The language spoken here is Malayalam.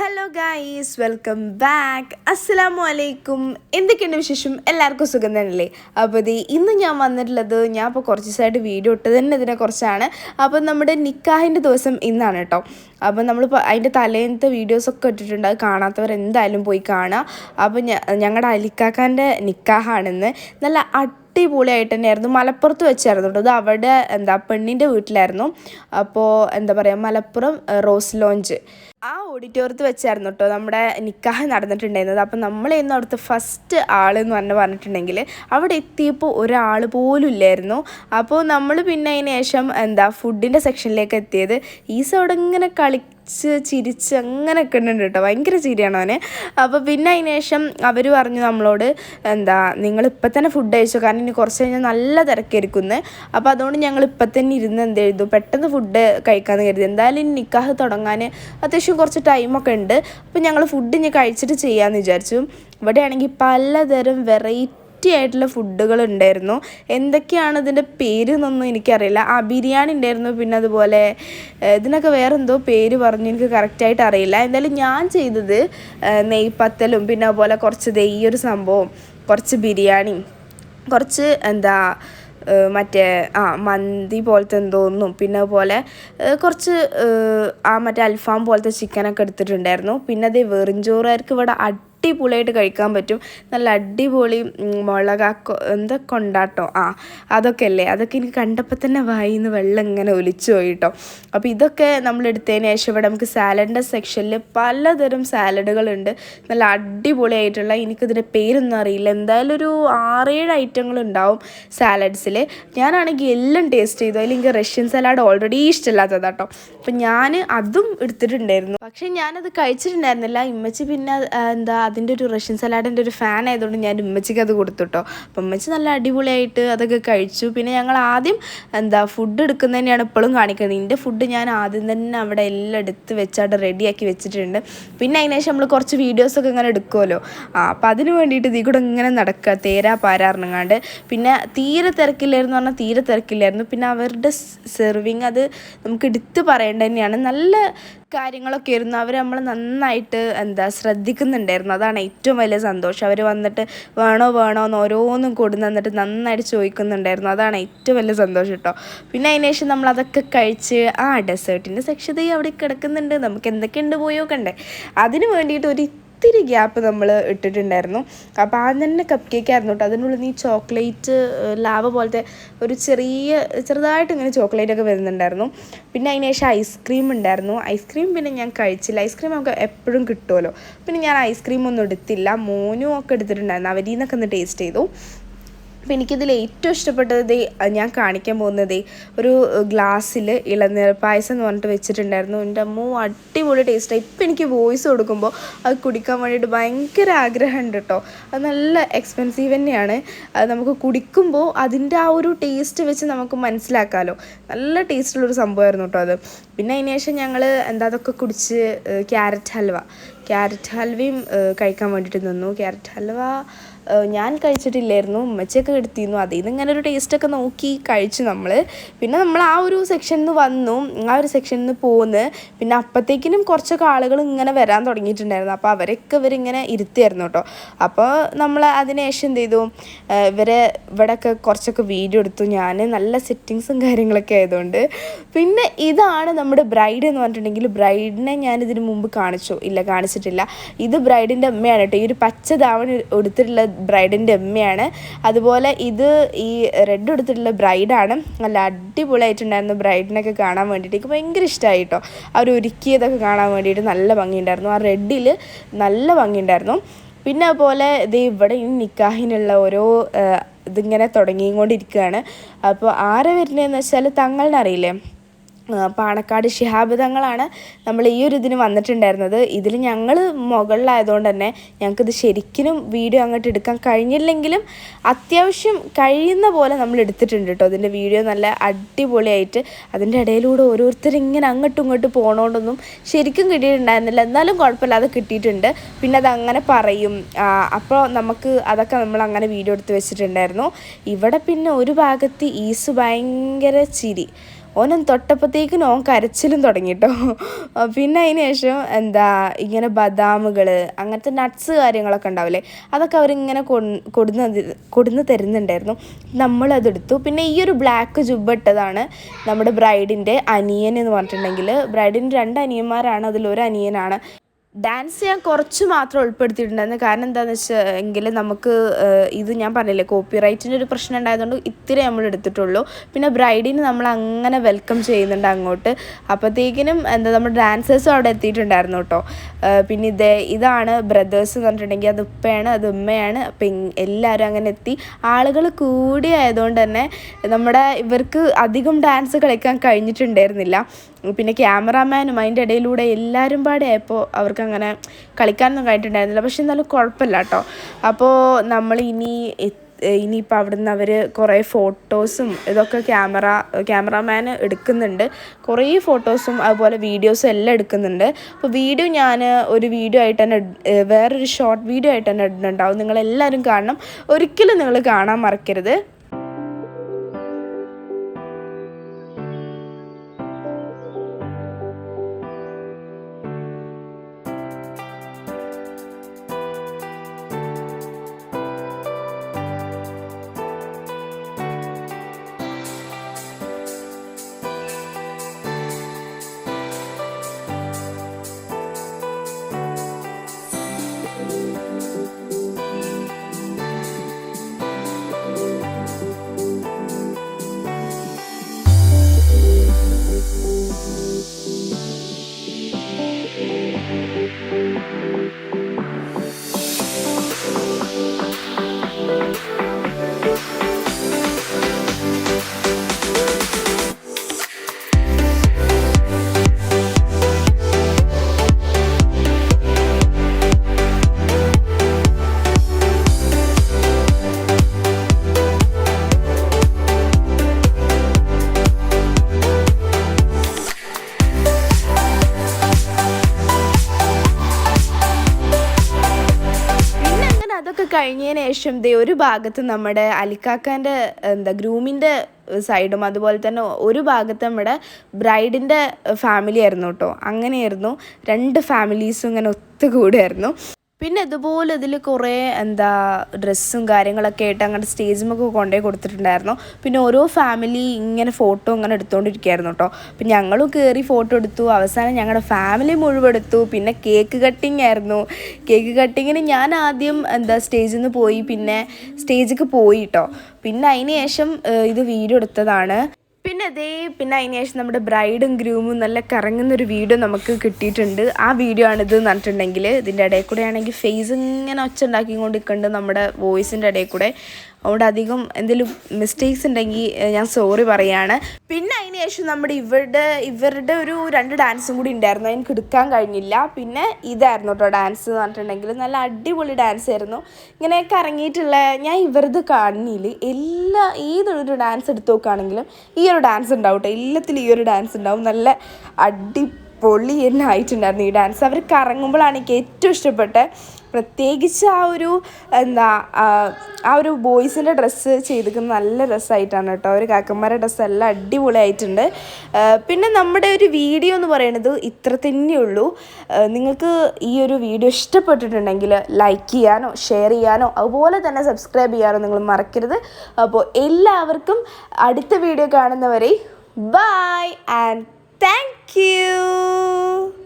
ഹലോ ഗായ്സ് വെൽക്കം ബാക്ക് അസ്സലാമു അലൈക്കും എന്തൊക്കെയുണ്ട് വിശേഷം? എല്ലാവർക്കും സുഖം തന്നെയല്ലേ? അപ്പോൾ ഇത് ഇന്ന് ഞാൻ വന്നിട്ടുള്ളത് ഞാൻ ഇപ്പോൾ കുറച്ച് ദിവസമായിട്ട് വീഡിയോ ഇട്ടത് തന്നെ ഇതിനെക്കുറിച്ചാണ് അപ്പോൾ നമ്മുടെ നിക്കാഹിന്റെ ദിവസം ഇന്നാണ് കേട്ടോ അപ്പോൾ നമ്മളിപ്പോൾ അതിന്റെ തലേന്നത്തെ വീഡിയോസൊക്കെ ഇട്ടിട്ടുണ്ട്. അത് കാണാത്തവർ എന്തായാലും പോയി കാണുക അപ്പോൾ ഞങ്ങളുടെ അലിക്കാക്കാന്റെ നിക്കാഹാണെന്ന്. നല്ല അടിപൊളിയായിട്ട് തന്നെയായിരുന്നു. മലപ്പുറത്ത് വെച്ചായിരുന്നു കേട്ടോ. അത് അവിടെ എന്താ പെണ്ണിന്റെ വീട്ടിലായിരുന്നു. അപ്പോൾ എന്താ പറയുക മലപ്പുറം റോസ് ലോഞ്ച്. ആ ഓഡിറ്റോറിയത്ത് വെച്ചായിരുന്നു കേട്ടോ നമ്മുടെ നിക്കാഹ് നടന്നിട്ടുണ്ടായിരുന്നത്. അപ്പം നമ്മളെന്ന് അവിടുത്തെ ഫസ്റ്റ് ആളെന്ന് പറഞ്ഞ് പറഞ്ഞിട്ടുണ്ടെങ്കിൽ അവിടെ എത്തിയപ്പോൾ ഒരാൾ പോലും ഇല്ലായിരുന്നു. അപ്പോൾ നമ്മൾ പിന്നെ അതിന് ശേഷം എന്താ ഫുഡിന്റെ സെക്ഷനിലേക്ക് എത്തിയത്. ഈസ അവിടെ ഇങ്ങനെ കളിച്ച് ചിരിച്ച് അങ്ങനെ കിട്ടുന്നുണ്ട് കേട്ടോ. ഭയങ്കര ചിരിയാണ് അവന്. അപ്പോൾ പിന്നെ അതിന് ശേഷം അവർ പറഞ്ഞു നമ്മളോട് എന്താ നിങ്ങൾ ഇപ്പം തന്നെ ഫുഡ് കഴിച്ചോ? കാരണം ഇനി കുറച്ച് കഴിഞ്ഞാൽ നല്ല തിരക്കായിരിക്കുന്നു. അപ്പോൾ അതുകൊണ്ട് ഞങ്ങൾ ഇപ്പം തന്നെ ഇരുന്ന് എന്ത് ചെയ്തു? പെട്ടെന്ന് ഫുഡ് കഴിക്കാമെന്ന് കരുതി. എന്തായാലും ഇനി നിക്കാഹ് തുടങ്ങാൻ അത്യാവശ്യം കുറച്ച് ടൈമൊക്കെ ഉണ്ട്. അപ്പോൾ ഞങ്ങൾ ഫുഡ് ഇനി കഴിച്ചിട്ട് ചെയ്യാമെന്ന് വിചാരിച്ചു. ഇവിടെയാണെങ്കിൽ പലതരം വെറൈറ്റി ആയിട്ടുള്ള ഫുഡുകൾ ഉണ്ടായിരുന്നു എന്തൊക്കെയാണ് ഇതിന്റെ പേര് എന്നൊന്നും എനിക്കറിയില്ല. ആ ബിരിയാണി ഉണ്ടായിരുന്നു പിന്നെ അതുപോലെ ഇതിനൊക്കെ വേറെ എന്തോ പേര് പറഞ്ഞു എനിക്ക് കറക്റ്റായിട്ട് അറിയില്ല. എന്തായാലും ഞാൻ ചെയ്തത് നെയ്പ്പത്തലും പിന്നെ അതുപോലെ കുറച്ച് ഒരു സംഭവം കുറച്ച് ബിരിയാണി കുറച്ച് എന്താ മറ്റേ ആ മന്തി പോലത്തെ എന്തോന്നും പിന്നെ അതുപോലെ കുറച്ച് ആ മറ്റേ അൽഫാം പോലത്തെ ചിക്കനൊക്കെ എടുത്തിട്ടുണ്ടായിരുന്നു. പിന്നെ അതേ വെറുംചോറുകാർക്ക് ഇവിടെ അടിപൊളിയായിട്ട് കഴിക്കാൻ പറ്റും. നല്ല അടിപൊളി മുളകാക്കോ എന്താ കൊണ്ടാട്ടോ? ആ അതൊക്കെ അല്ലേ അതൊക്കെ എനിക്ക് കണ്ടപ്പോൾ തന്നെ വായിന്ന് വെള്ളം ഇങ്ങനെ ഒലിച്ചു പോയി കേട്ടോ അപ്പോൾ ഇതൊക്കെ നമ്മൾ എടുത്തതിന് ശേഷം ഇവിടെ നമുക്ക് സാലഡിന്റെ സെക്ഷനിൽ പലതരം സാലഡുകളുണ്ട്. നല്ല അടിപൊളിയായിട്ടുള്ള എനിക്കിതിന്റെ പേരൊന്നും അറിയില്ല. എന്തായാലും ഒരു ആറേഴ് ഐറ്റങ്ങൾ ഉണ്ടാവും സാലഡ്സിൽ ഞാനാണെങ്കിൽ എല്ലാം ടേസ്റ്റ് ചെയ്തു. അതിൽ എനിക്ക് റഷ്യൻ സലാഡ് ഓൾറെഡി ഇഷ്ടമില്ലാത്തതാണ് കേട്ടോ അപ്പം ഞാൻ അതും എടുത്തിട്ടുണ്ടായിരുന്നു. പക്ഷേ ഞാനത് കഴിച്ചിട്ടുണ്ടായിരുന്നില്ല. ഇമ്മച്ചി പിന്നെ എന്താ അതിന്റെ ഒരു റഷ്യൻ സലാഡിന്റെ ഒരു ഫാൻ ആയതുകൊണ്ട് ഞാൻ ഉമ്മച്ചിക്ക് അത് കൊടുത്തുട്ടോ. അപ്പം ഉമ്മച്ചി നല്ല അടിപൊളിയായിട്ട് അതൊക്കെ കഴിച്ചു. പിന്നെ ഞങ്ങൾ ആദ്യം എന്താ ഫുഡ് എടുക്കുന്നതന്നെയാണ് ഇപ്പോഴും കാണിക്കുന്നത്. ഇതിന്റെ ഫുഡ് ഞാൻ ആദ്യം തന്നെ അവിടെ എല്ലാം എടുത്ത് വെച്ചാട്ട് റെഡിയാക്കി വെച്ചിട്ടുണ്ട്. പിന്നെ അതിനുശേഷം നമ്മൾ കുറച്ച് വീഡിയോസൊക്കെ ഇങ്ങനെ എടുക്കുമല്ലോ ആ അപ്പം അതിന് വേണ്ടിയിട്ട് ഇതിൽ കൂടെ ഇങ്ങനെ നടക്കുക. തേരാ പാരാറിനങ്ങാണ്ട് പിന്നെ തീരെ തിരക്കില്ലായിരുന്നു പറഞ്ഞാൽ തീരെ തിരക്കില്ലായിരുന്നു. പിന്നെ അവരുടെ സെർവിങ് അത് നമുക്ക് എടുത്ത് പറയേണ്ടത് തന്നെയാണ്. നല്ല കാര്യങ്ങളൊക്കെ ആയിരുന്നു. അവർ നമ്മൾ നന്നായിട്ട് എന്താ ശ്രദ്ധിക്കുന്നുണ്ടായിരുന്നു. അതാണ് ഏറ്റവും വലിയ സന്തോഷം. അവർ വന്നിട്ട് വേണോ വേണോ എന്ന് ഓരോന്നും കൊടുന്ന് നിന്നിട്ട് നന്നായിട്ട് ചോദിക്കുന്നുണ്ടായിരുന്നു. അതാണ് ഏറ്റവും വലിയ സന്തോഷം കേട്ടോ. പിന്നെ അതിന് ശേഷം നമ്മൾ അതൊക്കെ കഴിച്ച് ആ ഡെസേർട്ടിന്റെ സെക്ഷതയും അവിടെ കിടക്കുന്നുണ്ട്. നമുക്ക് എന്തൊക്കെയുണ്ട് കണ്ടേ അതിന് വേണ്ടിയിട്ട് ഒരു ഇത്തിരി ഗ്യാപ്പ് നമ്മൾ ഇട്ടിട്ടുണ്ടായിരുന്നു. അപ്പോൾ ആദ്യം തന്നെ കപ്പ് കേക്ക് ആയിരുന്നു കേട്ടോ അതിനുള്ളിൽ ഈ ചോക്ലേറ്റ് ലാവ പോലത്തെ ഒരു ചെറിയ ചെറുതായിട്ട് ഇങ്ങനെ ചോക്ലേറ്റ് ഒക്കെ വരുന്നുണ്ടായിരുന്നു. പിന്നെ അതിന് ശേഷം ഐസ്ക്രീം ഉണ്ടായിരുന്നു. ഐസ്ക്രീം പിന്നെ ഞാൻ കഴിച്ചില്ല. ഐസ്ക്രീം നമുക്ക് എപ്പോഴും കിട്ടുമല്ലോ പിന്നെ ഞാൻ ഐസ്ക്രീം ഒന്നും എടുത്തില്ല. മോനും ഒക്കെ എടുത്തിട്ടുണ്ടായിരുന്നു. അവരിൽ നിന്നൊക്കെ ഒന്ന് ടേസ്റ്റ് ചെയ്തു. അപ്പോൾ എനിക്കിതിൽ ഏറ്റവും ഇഷ്ടപ്പെട്ടത് ഞാൻ കാണിക്കാൻ പോകുന്നത് ഒരു ഗ്ലാസ്സിൽ ഇളനീർ പായസം എന്ന് പറഞ്ഞിട്ട് വെച്ചിട്ടുണ്ടായിരുന്നു. എന്റെ അമ്മ അടിപൊളി ടേസ്റ്റാണ് ഇപ്പം എനിക്ക് വോയിസ് കൊടുക്കുമ്പോൾ അത് കുടിക്കാൻ വേണ്ടിയിട്ട് ഭയങ്കര ആഗ്രഹമുണ്ട് കേട്ടോ. അത് നല്ല എക്സ്പെൻസീവ് തന്നെയാണ്. അത് നമുക്ക് കുടിക്കുമ്പോൾ അതിന്റെ ആ ഒരു ടേസ്റ്റ് വെച്ച് നമുക്ക് മനസ്സിലാക്കാമല്ലോ നല്ല ടേസ്റ്റുള്ളൊരു സംഭവമായിരുന്നു കേട്ടോ അത്. പിന്നെ അതിന് ശേഷം ഞങ്ങൾ എന്താ അതൊക്കെ കുടിച്ച് ക്യാരറ്റ് ഹൽവ. ക്യാരറ്റ് ഹൽവയും കഴിക്കാൻ വേണ്ടിയിട്ട് നിന്നു. ക്യാരറ്റ് ഹൽവ ഞാൻ കഴിച്ചിട്ടില്ലായിരുന്നു ഉമ്മച്ചൊക്കെ എടുത്തിരുന്നു. അതിൽ നിന്ന് ഇങ്ങനെ ഒരു ടേസ്റ്റൊക്കെ നോക്കി കഴിച്ചു നമ്മൾ പിന്നെ നമ്മൾ ആ ഒരു സെക്ഷനിൽ നിന്ന് വന്നു. ആ ഒരു സെക്ഷനിൽ നിന്ന് പോന്ന്. പിന്നെ അപ്പോഴത്തേക്കിനും കുറച്ചൊക്കെ ആളുകൾ ഇങ്ങനെ വരാൻ തുടങ്ങിയിട്ടുണ്ടായിരുന്നു. അപ്പോൾ അവരൊക്കെ ഇവരിങ്ങനെ ഇരുത്തിയായിരുന്നു കേട്ടോ. അപ്പോൾ നമ്മൾ അതിനുശേഷം എന്ത് ചെയ്തു? ഇവരെ ഇവിടെയൊക്കെ കുറച്ചൊക്കെ വീഡിയോ എടുത്തു. ഞാൻ നല്ല സെറ്റിങ്സും കാര്യങ്ങളൊക്കെ ആയതുകൊണ്ട്. പിന്നെ ഇതാണ് നമ്മുടെ ബ്രൈഡ് എന്ന് പറഞ്ഞിട്ടുണ്ടെങ്കിൽ ബ്രൈഡിനെ ഞാൻ ഇതിന് മുമ്പ് കാണിച്ചു. ഇല്ല കാണിച്ചിട്ടില്ല. ഇത് ബ്രൈഡിന്റെ അമ്മയാണ് കേട്ടോ. ഈ ഒരു പച്ച ധാവണി എടുത്തിട്ടുള്ള ബ്രൈഡിന്റെ അമ്മയാണ് അതുപോലെ ഇത് ഈ റെഡ് എടുത്തിട്ടുള്ള ബ്രൈഡാണ് നല്ല അടിപൊളിയായിട്ടുണ്ടായിരുന്നു ബ്രൈഡിനൊക്കെ കാണാൻ വേണ്ടിയിട്ട്. എനിക്ക് ഭയങ്കര ഇഷ്ടമായി കേട്ടോ അവർ ഒരുക്കിയതൊക്കെ കാണാൻ വേണ്ടിയിട്ട് നല്ല ഭംഗിയുണ്ടായിരുന്നു. ആ റെഡിൽ നല്ല ഭംഗിയുണ്ടായിരുന്നു. പിന്നെ അതുപോലെ ഇത് ഇവിടെ ഈ നിക്കാഹിനുള്ള ഓരോ ഇതിങ്ങനെ തുടങ്ങിക്കൊണ്ടിരിക്കുകയാണ്. അപ്പോൾ ആരെ വരുന്നതെന്ന് വെച്ചാൽ തങ്ങളുടെ അറിയില്ലേ? പാണക്കാട് ശിഹാബ് തങ്ങളാണ് നമ്മൾ ഈ ഒരു ഇതിന് വന്നിട്ടുണ്ടായിരുന്നത്. ഇതിൽ ഞങ്ങൾ മുകളിലായതുകൊണ്ട് തന്നെ ഞങ്ങൾക്കിത് ശരിക്കും വീഡിയോ അങ്ങോട്ട് എടുക്കാൻ കഴിഞ്ഞില്ലെങ്കിലും അത്യാവശ്യം കഴിയുന്ന പോലെ നമ്മൾ എടുത്തിട്ടുണ്ട് കേട്ടോ. അതിന്റെ വീഡിയോ നല്ല അടിപൊളിയായിട്ട് അതിന്റെ ഇടയിലൂടെ ഓരോരുത്തർ ഇങ്ങനെ അങ്ങോട്ടും ഇങ്ങോട്ടും പോകണോണ്ടൊന്നും ശരിക്കും കിട്ടിയിട്ടുണ്ടായിരുന്നില്ല. എന്നാലും കുഴപ്പമില്ല അത് കിട്ടിയിട്ടുണ്ട്. പിന്നെ അത് അങ്ങനെ പറയും. അപ്പോൾ നമുക്ക് അതൊക്കെ നമ്മൾ അങ്ങനെ വീഡിയോ എടുത്ത് വെച്ചിട്ടുണ്ടായിരുന്നു. ഇവിടെ പിന്നെ ഒരു ഭാഗത്ത് ഈസ് ഭയങ്കര ചിരി. ഓനും തൊട്ടപ്പോഴത്തേക്കിനും ഓൻ കരച്ചിലും തുടങ്ങി കേട്ടോ പിന്നെ അതിന് ശേഷം എന്താ ഇങ്ങനെ ബദാമുകൾ അങ്ങനത്തെ നട്ട്സ് കാര്യങ്ങളൊക്കെ ഉണ്ടാവില്ലേ? അതൊക്കെ അവരിങ്ങനെ കൊടുന്ന് കൊടുന്ന് തരുന്നുണ്ടായിരുന്നു. നമ്മളതെടുത്തു പിന്നെ ഈ ഒരു ബ്ലാക്ക് ജുബ്ബ ഇട്ടതാണ് നമ്മുടെ ബ്രൈഡിന്റെ അനിയൻ എന്ന് പറഞ്ഞിട്ടുണ്ടെങ്കിൽ ബ്രൈഡിന്റെ രണ്ട് അനിയന്മാരാണ്. അതിലൊരു അനിയനാണ്. ഡാൻസ് ഞാൻ കുറച്ച് മാത്രം ഉൾപ്പെടുത്തിയിട്ടുണ്ടായിരുന്നു. കാരണം എന്താണെന്ന് വെച്ചാൽ എങ്കിൽ നമുക്ക് ഇത് ഞാൻ പറഞ്ഞില്ലേ കോപ്പി റൈറ്റിന്റെ ഒരു പ്രശ്നം ഉണ്ടായതുകൊണ്ട് ഇത്തിരി നമ്മൾ എടുത്തിട്ടുള്ളൂ. പിന്നെ ബ്രൈഡിനെ നമ്മൾ അങ്ങനെ വെൽക്കം ചെയ്യുന്നുണ്ട് അങ്ങോട്ട്. അപ്പോഴത്തേക്കിനും എന്താ നമ്മുടെ ഡാൻസേഴ്സും അവിടെ എത്തിയിട്ടുണ്ടായിരുന്നു കേട്ടോ. പിന്നെ ഇതേ ഇതാണ് ബ്രദേഴ്സ് എന്ന് പറഞ്ഞിട്ടുണ്ടെങ്കിൽ അത് ഉപ്പയാണ് അത് ഉമ്മയാണ്. അപ്പം എല്ലാവരും അങ്ങനെ എത്തി. ആളുകൾ കൂടി ആയതുകൊണ്ട് തന്നെ നമ്മുടെ ഇവർക്ക് അധികം ഡാൻസ് കളിക്കാൻ കഴിഞ്ഞിട്ടുണ്ടായിരുന്നില്ല. പിന്നെ ക്യാമറാമാനും അതിന്റെ ഇടയിലൂടെ എല്ലാവരും പാടെ ആയപ്പോൾ അവർക്ക് അങ്ങനെ കളിക്കാനൊന്നും കഴിഞ്ഞിട്ടുണ്ടായിരുന്നില്ല. പക്ഷെ എന്നാലും കുഴപ്പമില്ല കേട്ടോ അപ്പോൾ നമ്മൾ ഇനി ഇനിയിപ്പോൾ അവിടെ നിന്ന് അവർ കുറേ ഫോട്ടോസും ഇതൊക്കെ ക്യാമറ ക്യാമറാമാൻ എടുക്കുന്നുണ്ട്. കുറേ ഫോട്ടോസും അതുപോലെ വീഡിയോസും എല്ലാം എടുക്കുന്നുണ്ട്. അപ്പോൾ വീഡിയോ ഞാൻ ഒരു വീഡിയോ ആയിട്ട് തന്നെ വേറൊരു ഷോർട്ട് വീഡിയോ ആയിട്ട് തന്നെ ഇടുന്നുണ്ടാവും നിങ്ങളെല്ലാവരും കാണണം. ഒരിക്കലും നിങ്ങൾ കാണാൻ മറക്കരുത്. കഴിഞ്ഞതിന് ശേഷം ദേ ഒരു ഭാഗത്ത് നമ്മുടെ അലിക്കാക്കാന്റെ എന്താ ഗ്രൂമിന്റെ സൈഡും അതുപോലെ തന്നെ ഒരു ഭാഗത്ത് നമ്മുടെ ബ്രൈഡിന്റെ ഫാമിലി ആയിരുന്നു കേട്ടോ. അങ്ങനെയായിരുന്നു. രണ്ട് ഫാമിലീസും ഇങ്ങനെ ഒത്തുകൂടായിരുന്നു പിന്നെ ഇതുപോലെ ഇതിൽ കുറേ എന്താ ഡ്രസ്സും കാര്യങ്ങളൊക്കെ ആയിട്ട് അങ്ങനെ സ്റ്റേജിമൊക്കെ കൊണ്ടുപോയി കൊടുത്തിട്ടുണ്ടായിരുന്നു. പിന്നെ ഓരോ ഫാമിലി ഇങ്ങനെ ഫോട്ടോ അങ്ങനെ എടുത്തുകൊണ്ടിരിക്കുകയായിരുന്നു കേട്ടോ അപ്പം ഞങ്ങളും കയറി ഫോട്ടോ എടുത്തു. അവസാനം ഞങ്ങളുടെ ഫാമിലി മുഴുവൻ എടുത്തു. പിന്നെ കേക്ക് കട്ടിങ് ആയിരുന്നു. കേക്ക് കട്ടിങ്ങിന് ഞാൻ ആദ്യം എന്താ സ്റ്റേജിൽ നിന്ന് പോയി. പിന്നെ സ്റ്റേജിലേക്ക് പോയി കേട്ടോ പിന്നെ അതിന് ശേഷം ഇത് വീഡിയോ എടുത്തതാണ്. പിന്നെ അതേ പിന്നെ അതിന് ശേഷം നമ്മുടെ ബ്രൈഡും ഗ്രൂമും നല്ല കറങ്ങുന്നൊരു വീഡിയോ നമുക്ക് കിട്ടിയിട്ടുണ്ട്. ആ വീഡിയോ ആണിത് എന്ന് പറഞ്ഞിട്ടുണ്ടെങ്കിൽ ഇതിന്റെ ഇടയിൽ കൂടെ ആണെങ്കിൽ ഫേസ് ഇങ്ങനെ ഒച്ച ഉണ്ടാക്കിക്കൊണ്ട് നിൽക്കുന്നുണ്ട് നമ്മുടെ വോയിസിന്റെ ഇടയിൽ കൂടെ. അവിടെ അധികം എന്തെങ്കിലും മിസ്റ്റേക്സ് ഉണ്ടെങ്കിൽ ഞാൻ സോറി പറയാണ്. പിന്നെ അതിന് ശേഷം നമ്മുടെ ഇവരുടെ ഇവരുടെ ഒരു രണ്ട് ഡാൻസും കൂടി ഉണ്ടായിരുന്നു അതിന് എടുക്കാൻ കഴിഞ്ഞില്ല. പിന്നെ ഇതായിരുന്നു കേട്ടോ ഡാൻസ് എന്ന് പറഞ്ഞിട്ടുണ്ടെങ്കിൽ. നല്ല അടിപൊളി ഡാൻസ് ആയിരുന്നു. ഇങ്ങനെയൊക്കെ ഇറങ്ങിയിട്ടുള്ള ഞാൻ ഇവരത് കാണില്ല. എല്ലാ ഏതൊരു ഡാൻസ് എടുത്തു നോക്കുകയാണെങ്കിലും ഈ ഒരു ഡാൻസ് ഉണ്ടാവും കേട്ടോ എല്ലാത്തിലും ഈ ഒരു ഡാൻസ് ഉണ്ടാവും. നല്ല അടിപൊളി തന്നെ ആയിട്ടുണ്ടായിരുന്നു ഈ ഡാൻസ് അവർ കറങ്ങുമ്പോഴാണ് എനിക്ക് ഏറ്റവും ഇഷ്ടപ്പെട്ട പ്രത്യേകിച്ച് ആ ഒരു എന്താ ആ ഒരു ബോയ്സിന്റെ ഡ്രസ്സ് ചെയ്തിരിക്കുന്നത് നല്ല രസമായിട്ടാണ് കേട്ടോ. ഒരു കാക്കന്മാരുടെ ഡ്രസ്സ് എല്ലാം അടിപൊളിയായിട്ടുണ്ട്. പിന്നെ നമ്മുടെ ഒരു വീഡിയോ എന്ന് പറയുന്നത് ഇത്ര തന്നെയുള്ളൂ നിങ്ങൾക്ക് ഈ ഒരു വീഡിയോ ഇഷ്ടപ്പെട്ടിട്ടുണ്ടെങ്കിൽ ലൈക്ക് ചെയ്യാനോ ഷെയർ ചെയ്യാനോ അതുപോലെ തന്നെ സബ്സ്ക്രൈബ് ചെയ്യാനോ നിങ്ങൾ മറക്കരുത്. അപ്പോൾ എല്ലാവർക്കും അടുത്ത വീഡിയോ കാണുന്നവരെ ബൈ ആൻഡ് താങ്ക് യു.